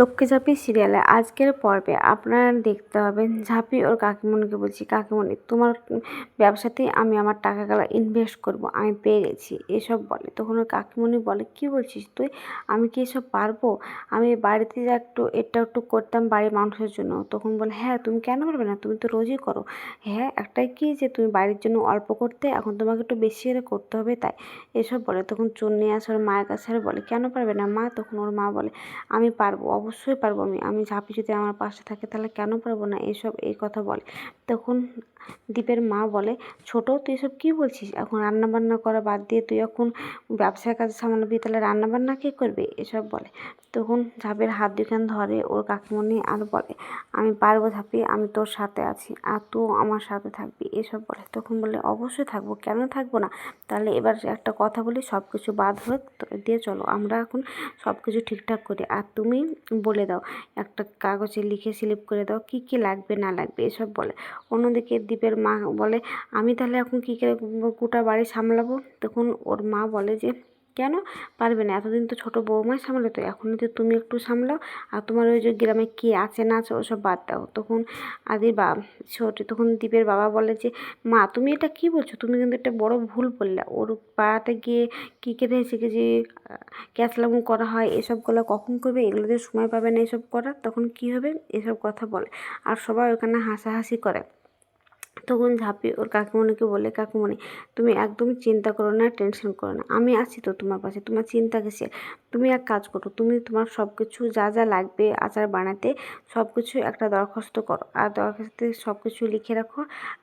লক্ষ্মী ঝাঁপি সিরিয়ালে। আজকের পর্বে আপনারা দেখতে পাবেন ঝাঁপি ওর কাকিমণিকে বলছি, কাকিমণি, তোমার ব্যবসাতেই আমি আমার টাকাগুলো ইনভেস্ট করব, আমি পেয়ে গেছি। এসব বলে। তখন ওর কাকিমণি বলে, কি বলছিস তুই? আমি কি এসব পারব? আমি বাড়িতে যা একটু, এটা একটু করতাম বাড়ির মানুষের জন্য। তখন বলে হ্যাঁ তুমি কেন পারবে না? তুমি তো রোজই করো। হ্যাঁ একটাই কি যে তুমি বাড়ির জন্য অল্প করতে, এখন তোমাকে একটু বেশি করে করতে হবে তাই। এসব বলে। তখন চুন নিয়ে আসে ওর মায়ের কাছে বলে, কেন পারবে না মা? তখন ওর মা বলে, আমি পারব অবশ্যই পারব আমি। আমি ঝাঁপি যদি আমার পাশে থাকে, তাহলে কেন পারব না? এসব এই কথা বলে। তখন দীপের মা বলে, ছোট, তুই এসব কী বলছিস? এখন রান্না বান্না করা বাদ দিয়ে তুই এখন ব্যবসার কাজ সামলাবি, তাহলে রান্না বান্না কে করবে? এসব বলে। তখন ঝাঁপের হাত দুখান ধরে ওর কাকিমণি আর বলে, আমি পারব ঝাঁপি, আমি তোর সাথে আছি আর তুই আমার সাথে থাকবি। এসব বলে। তখন বলে, অবশ্যই থাকব। কেন থাকব না? তাহলে এবার একটা কথা বলি সব কিছু বাদ হোক, তো দিয়ে চলো। আমরা এখন সব কিছু ঠিকঠাক করি। আর তুমি বলে দাও, একটা কাগজে লিখে স্লিপ করে দাও, কী কী লাগবে, না লাগবে। এসব বলে। অন্যদিকে দীপের মা বলে, আমি তাহলে এখন কী করে গোটা বাড়ি সামলাবো? তখন ওর মা বলে যে, কেন? পারবে না, এতদিন তো ছোটো বৌমাই সামলে, তো এখন যে তুমি একটু সামলাও, আর তোমার ওই যে গ্রামে কী আছে, না আছে, ওসব বাদ দাও। তখন আদি বা, ছোট, তখন দীপের বাবা বলে যে, মা, তুমি এটা কী বলছো? তুমি কিন্তু একটা বড় ভুল বললে। ওর পাড়াতে গিয়ে কী কেটে শিখে যে ক্যাচলামু করা হয়, এসবগুলো কখন করবে? এগুলোতে সময় পাবে না এসব করার, তখন কী হবে? এসব কথা বলে। আর সবাই ওখানে হাসাহাসি করে। তখন ঝাঁপি ওর কাকিমণিকে বলে, কাকিমণি, তুমি একদমই চিন্তা করো না, টেনশন করো না। আমি আছি তো তোমার পাশে, তোমার চিন্তা কিসে তুমি এক কাজ করো, তুমি তোমার সব কিছু যা যা লাগবে আচার বানাতে সব কিছু একটা দরখাস্ত করো। আর দরখাস্তে সব কিছু লিখে রাখো।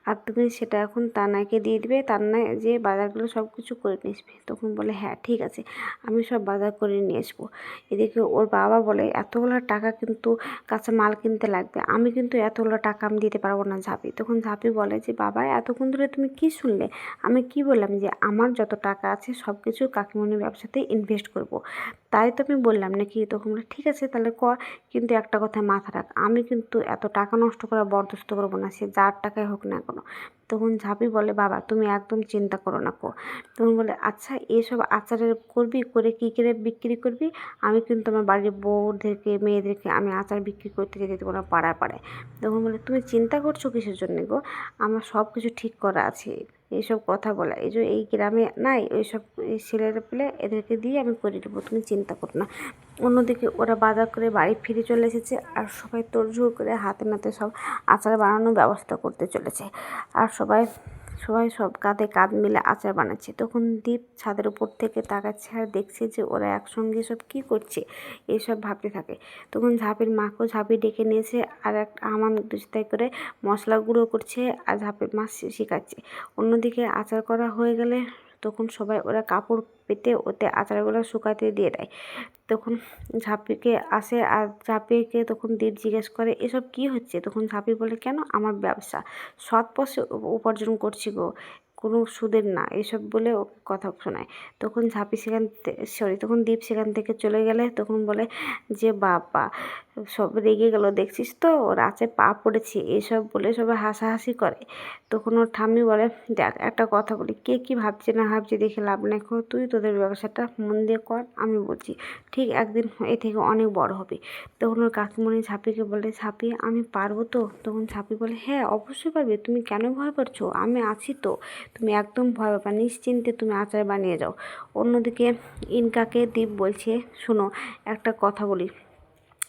আর তুমি সেটা এখন তানাকে দিয়ে দিবে তান্নায় যে বাজারগুলো সব কিছু করে নিয়ে আসবে। তখন বলে হ্যাঁ ঠিক আছে, আমি সব বাজার করে নিয়ে আসব। এদিকে ওর বাবা বলে, এতগুলো টাকা কিন্তু কাঁচা মাল কিনতে লাগবে। আমি কিন্তু এতগুলো টাকা আমি দিতে পারব না ঝাঁপি। তখন ঝাঁপি বলে যে বাবা, এতক্ষণ ধরে তুমি কি শুনলে আমি কি বললাম যে আমার যত টাকা আছে সব কিছু কাকিমণির ব্যবসাতে ইনভেস্ট করব। তাই তো আমি বললাম নাকি তখন বলে ঠিক আছে তাহলে কর কিন্তু একটা কথা মাথা রাখ, আমি কিন্তু এত টাকা নষ্ট করা বরদস্ত করব না, সে যার টাকায় হোক না কোনো। তখন ঝাঁপি বলে, বাবা, তুমি একদম চিন্তা করো না কো। তখন বলে আচ্ছা এসব আচারের করবি, করে কী করে বিক্রি করবি? আমি কিন্তু আমার বাড়ির বউদেরকে, মেয়েদেরকে আমি আচার বিক্রি করতে যেতে দেবো না পাড়ায় পাড়ায়। তখন বলে, তুমি চিন্তা করছ কিসের জন্য গো? আমার সব কিছু ঠিক করা আছে। এইসব কথা বলা। এই যে এই গ্রামে নাই, ওইসব ছেলেরা পেলে এদেরকে দিয়ে আমি করে দেবো তুমি চিন্তা করো না। অন্যদিকে ওরা বাজার করে বাড়ি ফিরে চলে এসেছে আর সবাই তোড়জোড় করে হাতে নাতে সব আচার বানানোর ব্যবস্থা করতে চলেছে। আর সবাই সবাই সব কাঁধে কাঁধ মিলে আচার বানাচ্ছে। তখন দীপ ছাদের উপর থেকে তাকাচ্ছে আর দেখছে যে ওরা একসঙ্গে সব কি করছে, এসব ভাবতে থাকে। তখন ঝাঁপির মাকেও ঝাঁপি ডেকে নিয়েছে আর এক আমান দুস্তায় করে মশলা গুঁড়ো করছে আর ঝাঁপের মা শেখাচ্ছে। অন্যদিকে আচার করা হয়ে গেলে তখন সবাই ওরা কাপড় পেতে ওতে আচারগুলো শুকাতে দিয়ে দেয়। তখন ঝাঁপিকে আসে আর ঝাঁপিকে তখন দীপ জিজ্ঞেস করে, এসব কি হচ্ছে? তখন ঝাঁপি বলে, কেন? আমার ব্যবসা। সৎ পথে উপার্জন করছি গো। কোনো সুদের না। এসব বলে ওকে কথা শোনায়। তখন ঝাঁপি সেখান সরি তখন দীপ সেখান থেকে চলে গেলে তখন বলে যে, বাবা সব রেগে গেল, দেখছিস তো? ওর আছে পা পড়েছে, এসব বলে সবাই হাসাহাসি করে। তখন ওর ঠাম্মি বলে, দেখ, একটা কথা বলি, কে কী ভাবছে না ভাবছে দেখে লাভ নেই। তুই তোদের ব্যবসাটা মন দিয়ে কর, আমি বলছি, ঠিক একদিন এ থেকে অনেক বড় হবে। তখন ওর কাকিমণি ঝাঁপিকে বলে ঝাঁপি আমি পারব তো? তখন ঝাঁপি বলে হ্যাঁ অবশ্যই পারবে। তুমি কেন ভয় পাচ্ছো? আমি আছি তো। তুমি একদম ভয় পাবা, নিশ্চিন্তে তুমি আচার বানিয়ে যাও। অন্যদিকে ইনকাকে দীপ বলছে, শোনো, একটা কথা বলি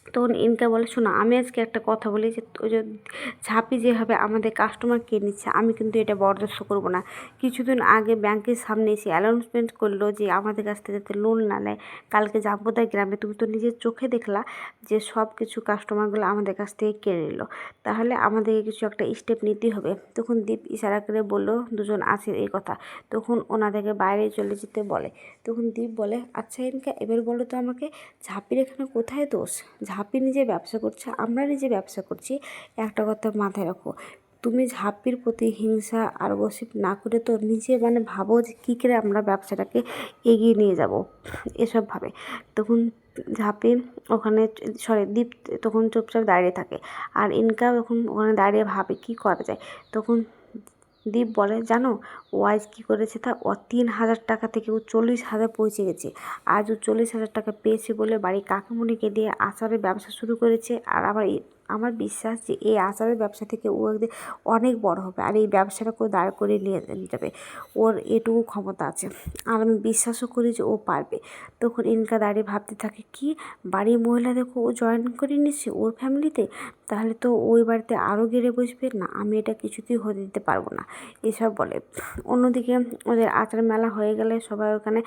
তখন ইনকা বলে, শোনো, আমি আজকে একটা কথা বলি যে ঝাঁপি যেভাবে আমাদের কাস্টমার কে নিচ্ছে, আমি কিন্তু এটা বরদাস্ত করব না। কিছুদিন আগে ব্যাংকের সামনে এসে অ্যানাউন্সমেন্ট করল যে, আমাদের কাছ থেকে যাতে লোন না নেয়, কালকে জাম্পদায় গ্রামে। তুমি তো নিজের চোখে দেখলা যে সব কিছু কাস্টমারগুলো আমাদের কাছ থেকে কেড়ে নিল। তাহলে আমাদেরকে কিছু একটা স্টেপ নিতে হবে। তখন দীপ ইশারা করে বলল, দুজন আছে এই কথা। তখন ওনাদেরকে বাইরে চলে যেতে বলে। তখন দীপ বলে আচ্ছা ইনকা এবার বলো তো আমাকে, ঝাঁপির এখানে কোথায় দোষ? ঝাঁপি নিজে ব্যবসা করছে, আমরা নিজে ব্যবসা করছি, একটা কথা মাথায় রাখো, তুমি ঝাঁপির প্রতি হিংসা আর গসিপ না করে তো নিজে মানে ভাবো যে কী করে আমরা ব্যবসাটাকে এগিয়ে নিয়ে যাব, এসব ভাবে, তখন ঝাঁপি ওখানে সরি দীপ তখন চুপচাপ দাঁড়িয়ে থাকে, আর ইনকা তখন ওখানে দাঁড়িয়ে ভাবে কী করা যায়, তখন দীপ বলে, জানো, ও আজ কী করেছে তা? ও তিন হাজার টাকা থেকে ও চল্লিশ হাজার পৌঁছে গেছে। আজ ও চল্লিশ হাজার টাকা পেয়েছে বলে বাড়ির কাকুমণিকে দিয়ে আচারের ব্যবসা শুরু করেছে। আর এই- আমার বিশ্বাস যে এই আচারের ব্যবসা থেকে ও একদিন অনেক বড় হবে। আর এই ব্যবসাটা করে দাঁড় করে নিয়ে যাবে। ওর এটুকু ক্ষমতা আছে। আর আমি বিশ্বাসও করি যে ও পারবে। তখন ইনকা দাঁড়িয়ে ভাবতে থাকে, কি? বাড়ির মহিলাদেরকে ও জয়েন করে নিচ্ছে ওর ফ্যামিলিতে? তাহলে তো ওই বাড়িতে আরও গেড়ে বসবে? না, আমি এটা কিছুতেই হতে দিতে পারব না। এসব বলে। অন্যদিকে ওদের আচার মেলা হয়ে গেলে সবাই ওখানে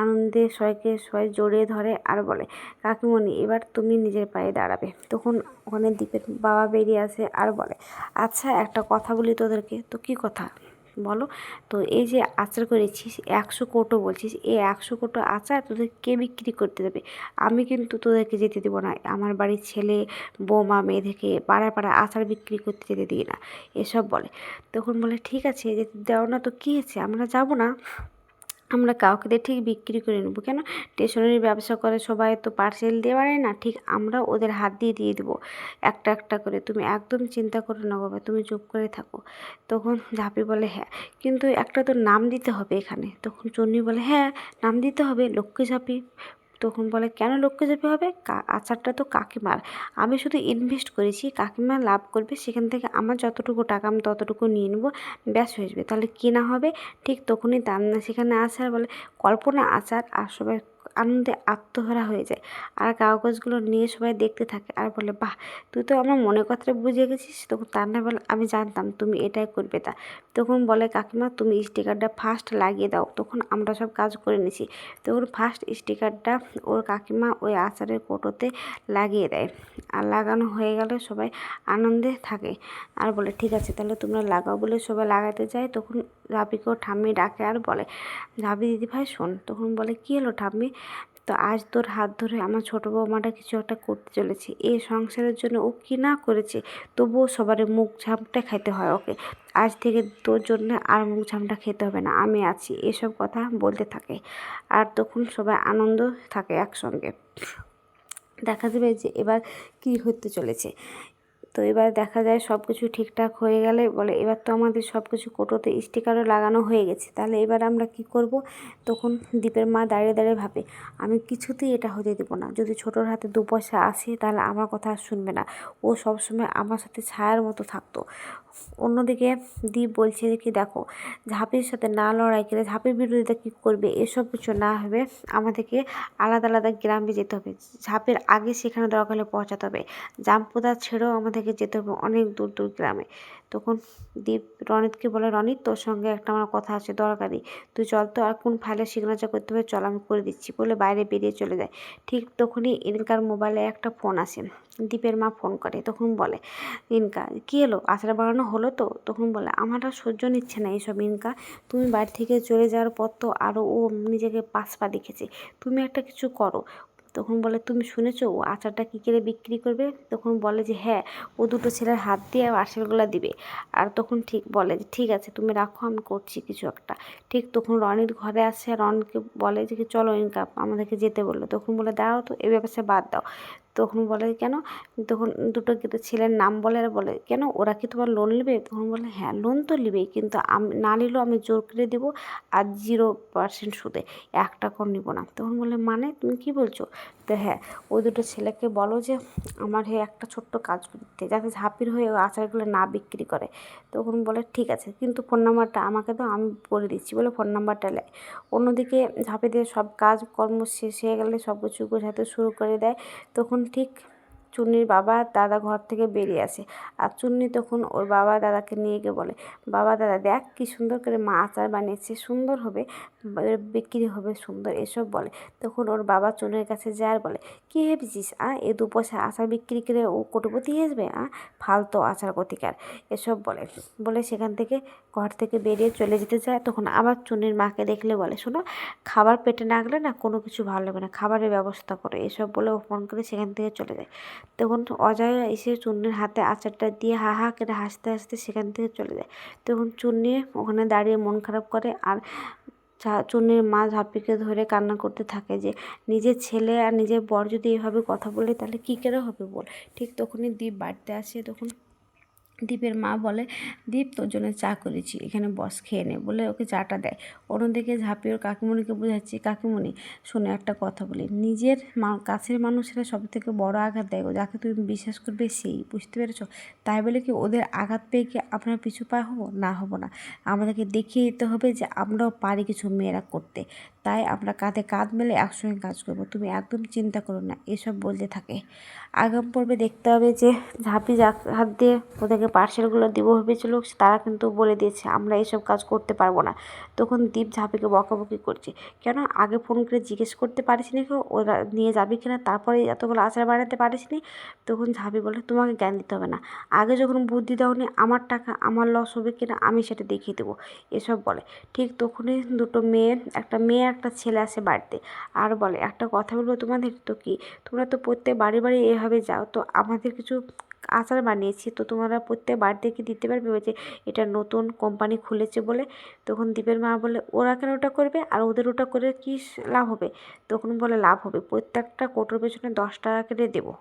আনন্দে সবাইকে সবাই জড়িয়ে ধরে আর বলে, কাকিমণি, এবার তুমি নিজের পায়ে দাঁড়াবে। তখন ওখানে দ্বীপের বাবা বেরিয়ে আসে আর বলে আচ্ছা একটা কথা বলি তোদেরকে। তো কী কথা? বলো? তো এই যে আচার করেছিস, একশো কোটো বলছিস, এই একশো কোটো আচার তোদের কে বিক্রি করতে দেবে? আমি কিন্তু তোদেরকে যেতে দেবো না। আমার বাড়ির ছেলে, বৌমা, মেয়েদেরকে পাড়ায় পাড়ায় আচার বিক্রি করতে যেতে দিই না। এসব বলে। তখন বলে, ঠিক আছে, যেতে দেওয়া না তো কী হয়েছে? আমরা যাব না। আমরা কাউকে দিয়ে ঠিক বিক্রি করে নেব। কেন? স্টেশনারি ব্যবসা করে সবাই তো পার্সেল দিয়ে পারে না, ঠিক আমরা ওদের হাত দিয়ে দিয়ে দেবো। একটা একটা করে। তুমি একদম চিন্তা করো না বাবা, তুমি চুপ করে থাকো। তখন ঝাঁপি বলে হ্যাঁ। কিন্তু একটা তো নাম দিতে হবে এখানে। তখন চন্নি বলে হ্যাঁ নাম দিতে হবে। লক্ষ্মী ঝাঁপি তখন বলে, কেন লোককে যেতে হবে? আচারটা তো কাকিমার। আমি শুধু ইনভেস্ট করেছি, কাকিমা লাভ করবে, সেখান থেকে আমার যতটুকু টাকা আমি ততটুকু নিয়ে নেব, ব্যাস হয়ে যাবে। তাহলে কেনা হবে? ঠিক তখনই তার সেখানে আসার বলে, কল্পনা আচার আর সবাই আনন্দে আত্মহারা হয়ে যায়। আর কাগজগুলো নিয়ে সবাই দেখতে থাকে আর বলে, বাহ, তুই তো আমার মনের কথাটা বুঝে গেছিস। তখন তার না বলে, আমি জানতাম তুমি এটাই করবে তা। তখন বলে, কাকিমা, তুমি স্টিকারটা ফার্স্ট লাগিয়ে দাও, তখন আমরা সব কাজ করে নিছি। তখন ফার্স্ট স্টিকারটা ওর কাকিমা ওই আচারের কোটোতে লাগিয়ে দেয়। আর লাগানো হয়ে গেলে সবাই আনন্দে থাকে। আর বলে, ঠিক আছে, তাহলে তোমরা লাগাও বলে সবাই লাগাতে যায়। তখন রাবিকেও ঠাম্মি ডাকে আর বলে, রাবি দিদি ভাই শোন। তখন বলে, কী হলো ঠাম্মি? তো আজ তোর হাত ধরে আমার ছোটো বৌমাটা কিছু একটা করতে চলেছে। এই সংসারের জন্য ও কী না করেছে, তবুও সবার মুখ ঝামটা খাইতে হয় ওকে। আজ থেকে তোর জন্য আর মুখ ঝামটা খেতে হবে না, আমি আছি। এসব কথা বলতে থাকে আর তখন সবাই আনন্দ থাকে একসঙ্গে। দেখা যাবে যে এবার কী হতে চলেছে। তো এবার দেখা যায় সব কিছু ঠিকঠাক হয়ে গেলে বলে এবার তো আমাদের সব কিছু কোটোতে স্টিকারও লাগানো হয়ে গেছে। তাহলে এবার আমরা কি করব? তখন দীপের মা দাঁড়িয়ে দাঁড়িয়ে ভাবে, আমি কিছুতেই এটা হতে দেবো না। যদি ছোটোর হাতে দু পয়সা আসে তাহলে আমার কথা আর শুনবে না। ও সবসময় আমার সাথে ছায়ার মতো থাকতো। অন্যদিকে দীপ বলছে যে, কি দেখো, ঝাঁপির সাথে না লড়াই করে ঝাঁপির বিরোধিতা কী করবে? এসব কিছু না হবে আমাদেরকে আলাদা আলাদা গ্রামে যেতে হবে। ঝাঁপের আগে সেখানে দরকার হলে পৌঁছাতে হবে। জামপুদা ছেড়েও আমাদেরকে যেতে হবে অনেক দূর দূর গ্রামে। তখন দীপ, রনিতকে বলে, রনিত, তোর সঙ্গে একটা আমার কথা আছে দরকারি তুই চল তো, আর কোন ফাইলে সিগনেচার করতে হবে চল, আমি করে দিচ্ছি। বলে বাইরে বেরিয়ে চলে যায়। ঠিক তখনই ইনকার মোবাইলে একটা ফোন আসে। দীপের মা ফোন করে, তখন বলে, ইনকা, কী এলো আচার বাড়ানো হলো তো? তখন বলে, আমার আর সহ্য নিচ্ছে না এইসব, ইনকা। তুমি বাড়ি থেকে চলে যাওয়ার পর তো আরও ও নিজেকে পাশ পা দেখেছে। তুমি একটা কিছু করো। তখন বলে, তুমি শুনেছো ও আচারটা কী করে বিক্রি করবে? তখন বলে যে হ্যাঁ ও দুটো ছেলের হাত দিয়ে আচারগুলো দিবে। আর তখন ঠিক বলে যে, ঠিক আছে, তুমি রাখো, আমি করছি কিছু একটা। ঠিক তখন রনির ঘরে আসে রনকে বলে যে চলো ইনকাম, আমাদেরকে যেতে বলল। তখন বলে, দাঁড়াও তো, এ ব্যবসা বাদ দাও। তখন বলে কেন? তখন দুটো ছেলের নাম বলে আর বলে, কেন? ওরা কি তোমার লোন নেবে? তখন বলে হ্যাঁ লোন তো নেবেই, কিন্তু আমি, না নিলেও আমি জোর করে দেবো আর জিরো পার্সেন্ট সুদে এক টাকাও নিব না। তখন বলে মানে? তুমি কি বলছো? তো হ্যাঁ ওই দুটো ছেলেকে বলো যে, আমার হয়ে একটা ছোট্ট কাজ করতে। যাতে ঝাঁপির হয়ে ওই আচারগুলো না বিক্রি করে। তখন বলে, ঠিক আছে, কিন্তু ফোন নাম্বারটা আমাকে তো আমি বলে দিচ্ছি। বলে ফোন নাম্বারটা নেয়। অন্যদিকে ঝাঁপে দিয়ে সব কাজ কর্ম শেষ হয়ে গেলে সব কিছু গোছাতে শুরু করে দেয়। তখন ঠিক চুন্নির বাবা আর দাদা ঘর থেকে বেরিয়ে আসে। আর চুন্নি তখন ওর বাবা দাদাকে নিয়ে গিয়ে বলে, বাবা দাদা, দেখ কি সুন্দর করে মা আচার বানিয়েছে, সুন্দর হবে বিক্রি হবে সুন্দর, এসব বলে। তখন ওর বাবা চুনের কাছে যায় বলে, কী ভেবেছিস, আ? এ দু পয়সা আচার বিক্রি করে ও কোটিপতি আসবে আ? ফালতো আচার কতিকার এসব বলে। বলে সেখান থেকে ঘর থেকে বেরিয়ে চলে যেতে চায় তখন আবার চুনির মাকে দেখলে বলে, শোনো, খাবার পেটে না গেলে না কোনো কিছু ভালো লাগবে না, খাবারের ব্যবস্থা করো, এসব বলে ও ফোন করে সেখান থেকে চলে যায়। তখন অজয় এসে চুন্নির হাতে আচারটা দিয়ে হা হা করে হাসতে হাসতে সেখান থেকে চলে যায়। তখন চুন্নি ওখানে দাঁড়িয়ে মন খারাপ করে আর চুন্নির মা ঝাপিকে ধরে কান্না করতে থাকে যে নিজের ছেলে আর নিজের বর যদি এভাবে কথা বলে তাহলে কী করে হবে বল? ঠিক তখনই দ্বীপ বাড়িতে আসে। তখন দীপের মা বলে, দীপ, তোর জন্য চা করেছি, এখানে বস, খেয়ে নে। বলে ওকে চাটা দেয়। অন্যদিকে ঝাঁপিয়ে ওর কাকিমণিকে বোঝাচ্ছি, কাকিমণি, শুনে, একটা কথা বলি। নিজের কাছের মানুষেরা সব থেকে বড় আঘাত দেয় যাকে তুমি বিশ্বাস করবে, সেই, বুঝতে পেরেছ? তাই বলে কি ওদের আঘাত পেয়ে কি আপনার পিছু পা হব? না হব না। আমাদেরকে দেখিয়ে দিতে হবে যে আমরাও পারি কিছু মেয়েরা করতে। তাই আমরা কাঁধে কাঁধ মেলে একসঙ্গে কাজ করব। তুমি একদম চিন্তা করো না, এসব বলতে থাকে। আগাম পর্বে দেখতে হবে যে ঝাঁপি হাত দিয়ে ওদেরকে পার্সেলগুলো দিব ভেবেছিল, তারা কিন্তু বলে দিয়েছে, আমরা এইসব কাজ করতে পারব না। তখন দীপ ঝাঁপিকে বকাবকি করছে, কেন? আগে ফোন করে জিজ্ঞেস করতে পারিস নি ওরা নিয়ে যাবি কিনা? তারপরে এতগুলো আচার বানাতে পারিস নি? তখন ঝাঁপি বলে, তোমাকে জ্ঞান দিতে হবে না। আগে যখন বুদ্ধি দাওনি, আমার টাকা, আমার লস হবে কিনা, আমি সেটা দেখিয়ে দেবো। এসব বলে। ঠিক তখনই দুটো মেয়ে, একটা মেয়ে, একটা ছেলে আসে বাড়িতে। আর বলে, একটা কথা বলব তোমাদের? তো কি? তোমরা তো প্রত্যেক বাড়ি বাড়ি এভাবে যাও, তো আমাদের কিছু আচার বানিয়েছি। তো তোমরা প্রত্যেক বাড়িতে কি দিতে পারবে যে এটা নতুন কোম্পানি খুলেছে বলে। তখন দীপের মা বলে, ওরা কেন ওটা করবে? আর ওদের ওটা করে কি লাভ হবে? তখন বলে, লাভ হবে। প্রত্যেকটা কোটোর পেছনে দশ টাকা করে দেবো।